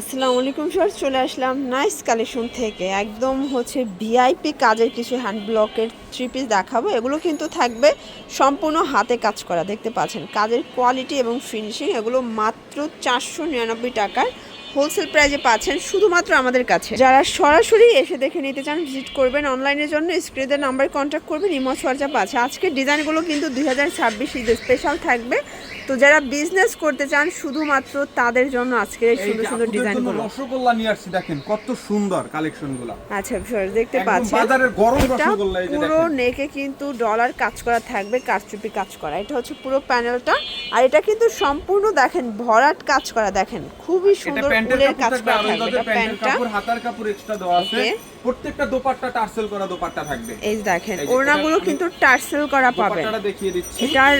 আসসালামু আলাইকুম স্যার চলে আসলাম নাইস কালেকশন থেকে। একদম হচ্ছে ভিআইপি কাজের কিছু হ্যান্ড ব্লকের থ্রি পিস দেখাবো। এগুলো কিন্তু থাকবে সম্পূর্ণ হাতে কাজ করা, দেখতে পাচ্ছেন। কাজের কোয়ালিটি এবং ফিনিশিং এগুলো মাত্র চারশো নিরানব্বই টাকার হোলসেল প্রাইজে পাচ্ছেন শুধুমাত্র আমাদের কাছে। যারা সরাসরি এসে দেখে নিতে চান ভিজিট করবেন অনলাইনের জন্য স্ক্রিনের নাম্বার কন্ট্যাক্ট করবেন ইমো হোয়াটসঅ্যাপ আছে। আজকের ডিজাইনগুলো কিন্তু দুই হাজার ছাব্বিশ ঈদে স্পেশাল থাকবে। তো যারা বিজনেস করতে চান শুধুমাত্র তাদের জন্য এই সুন্দর সুন্দর জন্য ডিজাইনগুলো। রসগোল্লা নিয়ে আসছি দেখেন কত সুন্দর কালেকশনগুলা আচ্ছা ভিউয়ার্স দেখতে পাচ্ছেন। বাজারের গরম এটা রসগোল্লা এই যে পুরো নেকে কিন্তু ডলার কাজ করা থাকবে কারচুপি কাজ করা। এটা হচ্ছে পুরো প্যানেলটা আর এটা কিন্তু সম্পূর্ণ দেখেন ভরাট কাজ করা দেখেন। খুবই সুন্দর ফুলের কাজ করা থাকবে এটা প্যান্টের প্যান্টটা। কাপড় হাতার কাপড় এক্সট্রা দেওয়া আছে। প্রত্যেকটা দোপাট্টা টার্সেল করা দোপাট্টা থাকবে। এই দেখেন ওড়নাগুলো কিন্তু টার্সেল করা পাবেন। দোপাট্টাটা দেখিয়ে দিচ্ছি। এটার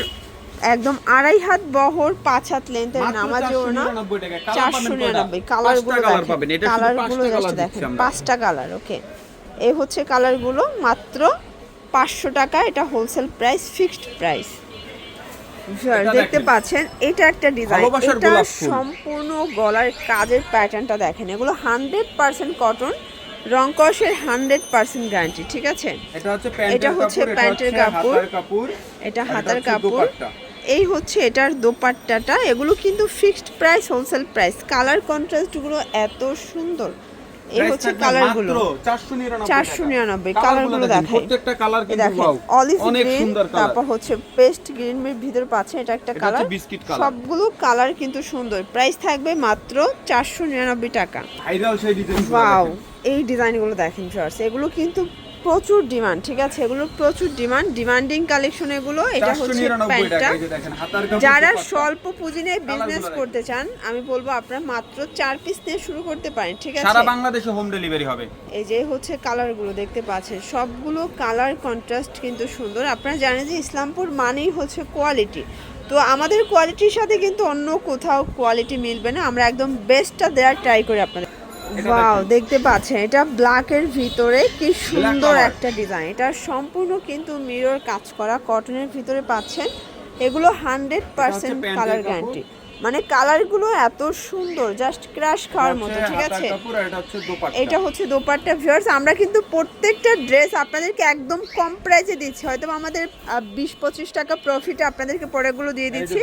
একদম আড়াই হাত বহর পাঁচ হাত লেন্থের নামাজি ওড়না। 499 টাকায়। কালার চারশো নিরানব্বই কালার পাবেন। কালারগুলো কালার দিচ্ছি দেখেন পাঁচটা কালার ওকে এই হচ্ছে কালারগুলো মাত্র পাঁচশো টাকা এটা হোলসেল প্রাইস ফিক্সড প্রাইস দেখতে পাচ্ছেন এটা একটা ডিজাইন এটা সম্পূর্ণ গলার কাজের প্যাটার্নটা দেখেন। এগুলো হান্ড্রেড পার্সেন্ট কটন রং কষের হান্ড্রেড পার্সেন্ট গ্যারান্টি ঠিক আছে? এটা হচ্ছে প্যান্টের কাপড় এটা। হাতার কাপড়। এই হচ্ছে এটার দোপাট্টাটা। এগুলো কিন্তু fixed price wholesale price colour কন্ট্রাস্টগুলো এত সুন্দর। এই হচ্ছে কালারগুলো মাত্র 499 499 টাকা। কালারগুলো দেখেন, দেখাই। প্রত্যেকটা কালার কিন্তু ওয়াও অলিভ গ্রিন তারপর হচ্ছে পেস্ট গ্রিন এর ভিতরে পাচ্ছেন এটা একটা কালার কালার সবগুলো কালার কিন্তু সুন্দর। প্রাইস থাকবে মাত্র চারশো নিরানব্বই টাকা। ভাইরাল সেই ডিজাইন ওয়াও এই ডিজাইনগুলো দেখেন ফার্স্ট এগুলো কিন্তু প্রচুর ডিমান্ড ঠিক আছে? এগুলো প্রচুর ডিমান্ড ডিমান্ডিং কালেকশন এগুলো এটা হচ্ছে প্যান্টটা। যারা স্বল্প পুঁজি নিয়ে বিজনেস করতে চান আমি বলব আপনারা মাত্র চার পিস নিয়ে শুরু করতে পারেন ঠিক আছে? সারা বাংলাদেশে হোম ডেলিভারি হবে। এই যে হচ্ছে কালারগুলো দেখতে পাচ্ছেন সবগুলো কালার কন্ট্রাস্ট কিন্তু সুন্দর। আপনারা জানেন যে ইসলামপুর মানেই হচ্ছে কোয়ালিটি তো আমাদের কোয়ালিটির সাথে কিন্তু অন্য কোথাও কোয়ালিটি মিলবে না আমরা একদম বেস্টটা দেওয়ার ট্রাই করি আপনাদের। ওয়াও দেখতে পাচ্ছেন এটা ব্ল্যাক এর ভিতরে কি সুন্দর একটা ডিজাইন এটা সম্পূর্ণ কিন্তু মিরর কাজ করা কটনের ভিতরে পাচ্ছেন। এগুলো হান্ড্রেড পার্সেন্ট কালার। গ্যারান্টি মানে কালারগুলো এত সুন্দর জাস্ট ক্রাশ খাওয়ার মতো ঠিক আছে? এটা হচ্ছে দোপাট্টা। ভিউয়ার্স আমরা কিন্তু প্রত্যেকটা ড্রেস আপনাদেরকে একদম কম প্রাইসে দিচ্ছি। হয়তো আমাদের বিশ পঁচিশ টাকা প্রফিটে আপনাদেরকে পরেগুলো দিয়ে দিচ্ছি।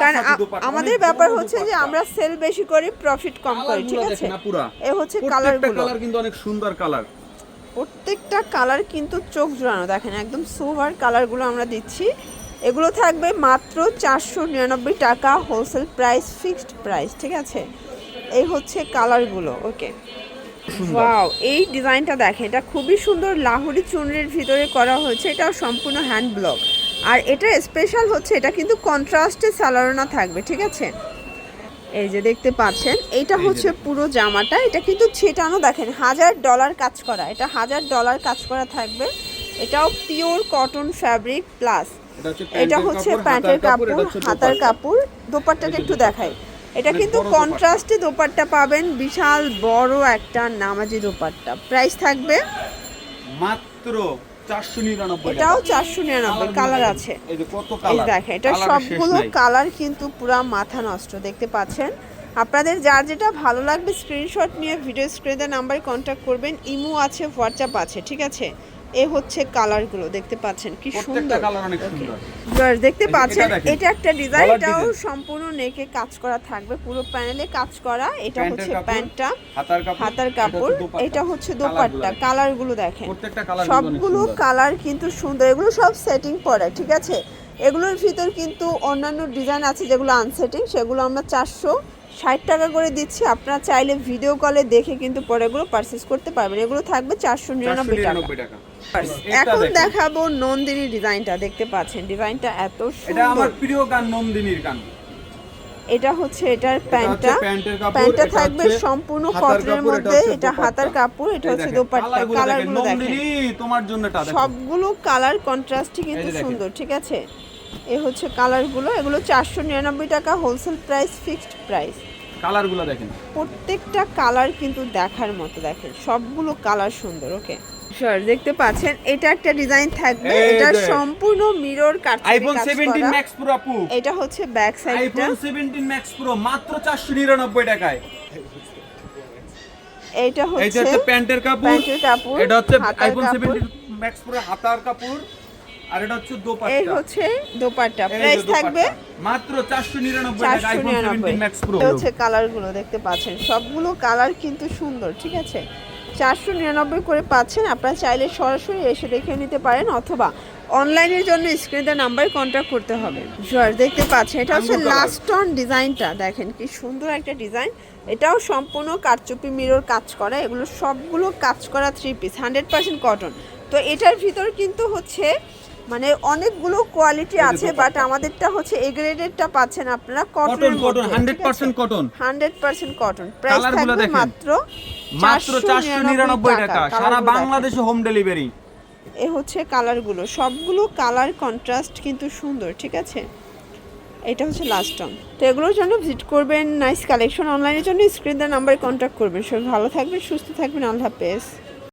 কারণ আমাদের ব্যাপার হচ্ছে যে আমরা সেল বেশি করি প্রফিট কম করি ঠিক আছে। এ হচ্ছে কালারগুলো কালার কিন্তু অনেক সুন্দর কালার প্রত্যেকটা কালার কিন্তু চোখ জোড়ানো দেখেন একদম সোভার কালারগুলো আমরা দিচ্ছি। এগুলো থাকবে মাত্র চারশো নিরানব্বই টাকা হোলসেল প্রাইস ফিক্সড প্রাইস ঠিক আছে? এই হচ্ছে কালারগুলো ওকে ওয়াও এই ডিজাইনটা দেখেন এটা খুবই সুন্দর লাহুরি চুনরির ভিতরে করা হয়েছে এটা সম্পূর্ণ হ্যান্ড ব্লক আর এটা স্পেশাল হচ্ছে এটা কিন্তু কন্ট্রাস্টে সালোয়ারনা থাকবে ঠিক আছে? এই যে দেখতে পাচ্ছেন এটা হচ্ছে পুরো জামাটা এটা কিন্তু ছেটানো দেখেন হাজার ডলার কাজ করা এটা হাজার ডলার কাজ করা থাকবে। এটাও পিওর কটন ফ্যাব্রিক প্লাস এটা হচ্ছে প্যান্টের কাপড় হাতার কাপড় দোপাট্টাটা একটু দেখাই। এটা কিন্তু। কন্ট্রাস্টে দোপাট্টা পাবেন বিশাল বড় একটা নামাজি দোপাট্টা। প্রাইস থাকবে? মাত্র এটাও চারশো নিরানব্বই কালার আছে। এই এই কালার দেখেন এটা সবগুলো কালার কিন্তু পুরা মাথা নষ্ট দেখতে পাচ্ছেন? আপনাদের যার যেটা ভালো লাগবে স্ক্রিনশট নিয়ে ভিডিও স্ক্রিনে নাম্বারে কন্ট্যাক্ট করবেন। ইমো আছে হোয়াটসঅ্যাপ আছে ঠিক আছে? এ হচ্ছে কালারগুলো দেখতে পাচ্ছেন কি সুন্দর। দেখতে পাচ্ছেন এটা একটা ডিজাইন এটাও সম্পূর্ণ নেকে কাজ করা থাকবে পুরো প্যানেলে কাজ করা। এটা হচ্ছে প্যান্টটা হাতার কাপড় এটা হচ্ছে দোপাট্টা। কালারগুলো দেখেন। সবগুলো কালার কিন্তু সুন্দর এগুলো সব সেটিং পড়ে ঠিক আছে? এগুলোর ভিতর কিন্তু অন্যান্য ডিজাইন আছে যেগুলো আনসেটিং সেগুলো আমরা চারশো ষাট টাকা করে দিচ্ছি। আপনারা চাইলে ভিডিও কলে দেখে কিন্তু পরে এগুলো পারচেস করতে পারবেন। এগুলো থাকবে চারশো নিরানব্বই টাকা। 499 টাকা। এটা এখন দেখাবো নন্দিনী ডিজাইনটা দেখতে পাচ্ছেন? ডিজাইনটা এত এটা আমার প্রিয় গান নন্দিনীর গান। এটা হচ্ছে এটার প্যান্টটা। প্যান্টটা থাকবে সম্পূর্ণ কটনের মধ্যে। এটা হাতার কাপড় এটা হচ্ছে দোপাট্টা। কালারগুলো দেখেন, তোমার জন্য সবগুলো কালার কন্ট্রাস্টই কিন্তু। সুন্দর ঠিক আছে? এ হচ্ছে কালারগুলো। এগুলো চারশো নিরানব্বই টাকা হোলসেল প্রাইস ফিক্সড প্রাইস। কালারগুলো দেখেন। প্রত্যেকটা কালার কিন্তু দেখার মতো দেখেন। সবগুলো কালার সুন্দর ওকে? স্যার দেখতে পাচ্ছেন এটা একটা ডিজাইন থাকবে। এটা সম্পূর্ণ mirror cut iPhone 17 max pro আপু। এটা হচ্ছে ব্যাক সাইডটা আইফোন 17 ম্যাক্স প্রো মাত্র 499 টাকায়। এইটা হচ্ছে হচ্ছে প্যান্টের কাপড়। প্যান্টের কাপড়, এটা হচ্ছে আইফোন 17 ম্যাক্স প্রো হাতার কাপড়। আর এটা হচ্ছে এই দোপাট্টা হচ্ছে দোপাট্টা। এই প্রাইস থাকবে মাত্র 499 টাকা আইফোন নিরানব্বই। 17 ম্যাক্স প্রো হচ্ছে কালারগুলো দেখতে পাচ্ছেন। সবগুলো কালার কিন্তু সুন্দর ঠিক আছে? চারশো নিরানব্বই করে পাচ্ছেন। আপনারা চাইলে সরাসরি এসে দেখে নিতে পারেন অথবা অনলাইনের জন্য স্ক্রিনে নাম্বারে কন্ট্যাক্ট করতে হবে। জোয়ার দেখতে পাচ্ছেন এটা হচ্ছে আঙ্গুর লাস্ট অন ডিজাইনটা দেখেন কি সুন্দর একটা ডিজাইন এটাও সম্পূর্ণ কারচুপি মিরর কাজ করা। এগুলো সবগুলো কাজ করা three piece hundred percent cotton তো এটার ভিতর কিন্তু হচ্ছে মানে অনেকগুলো কোয়ালিটি আছে বাট আমাদেরটা হচ্ছে এ গ্রেডেরটা পাচ্ছেন আপনারা cotton cotton 100% cotton hundred percent cotton price থাকবে। মাত্র মাত্র 499 টাকা। সারা বাংলাদেশে হোম ডেলিভারি এ হচ্ছে কালারগুলো সবগুলো কালার কন্ট্রাস্ট কিন্তু সুন্দর ঠিক আছে? এটা হচ্ছে লাস্ট অন তো এগুলোর জন্য ভিজিট করবেন নাইস কালেকশন অনলাইনের জন্য স্ক্রিন দেওয়ার নাম্বারে কন্ট্যাক্ট করবেন। সবাই ভালো থাকবেন সুস্থ থাকবেন। আল্লাহ হাফেজ।